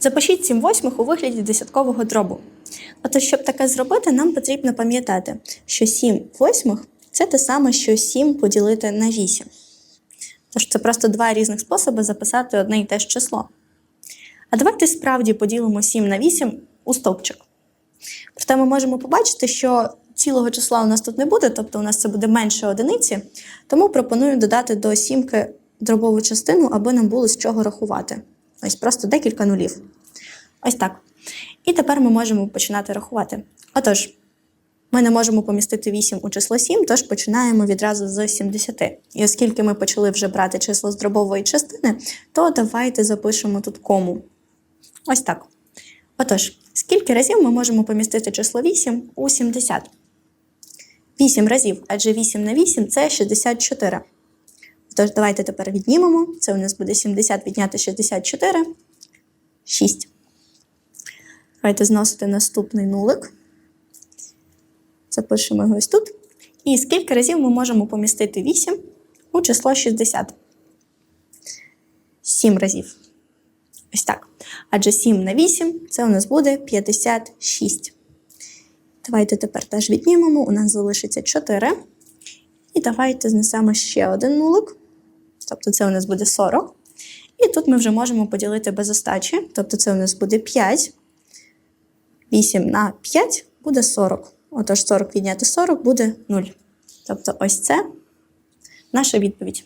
Запишіть 7 восьмих у вигляді десяткового дробу. Отож, щоб таке зробити, нам потрібно пам'ятати, що 7 восьмих це те саме, що 7 поділити на 8. Тож це просто два різних способи записати одне і те ж число. А давайте справді поділимо 7 на 8 у стовпчик. Проте ми можемо побачити, що цілого числа у нас тут не буде, тобто у нас це буде менше одиниці, тому пропоную додати до сімки дробову частину, аби нам було з чого рахувати. Ось просто декілька нулів. Ось так. І тепер ми можемо починати рахувати. Отож, ми не можемо помістити 8 у число 7, тож починаємо відразу з 70. І оскільки ми почали вже брати число з дробової частини, то давайте запишемо тут кому. Ось так. Отож, скільки разів ми можемо помістити число 8 у 70? 8 разів, адже 8 на 8 це 64. Тож давайте тепер віднімемо. Це у нас буде 70 відняти 64. 6. Давайте зносити наступний нулик. Запишемо його ось тут. І скільки разів ми можемо помістити 8 у число 60? 7 разів. Ось так. Адже 7 на 8 це у нас буде 56. Давайте тепер теж віднімемо. У нас залишиться 4. І давайте знесемо ще один нулик. Тобто це у нас буде 40. І тут ми вже можемо поділити без остачі. Тобто це у нас буде 5. 8 на 5 буде 40. Отож, 40 відняти 40 буде 0. Тобто ось це наша відповідь.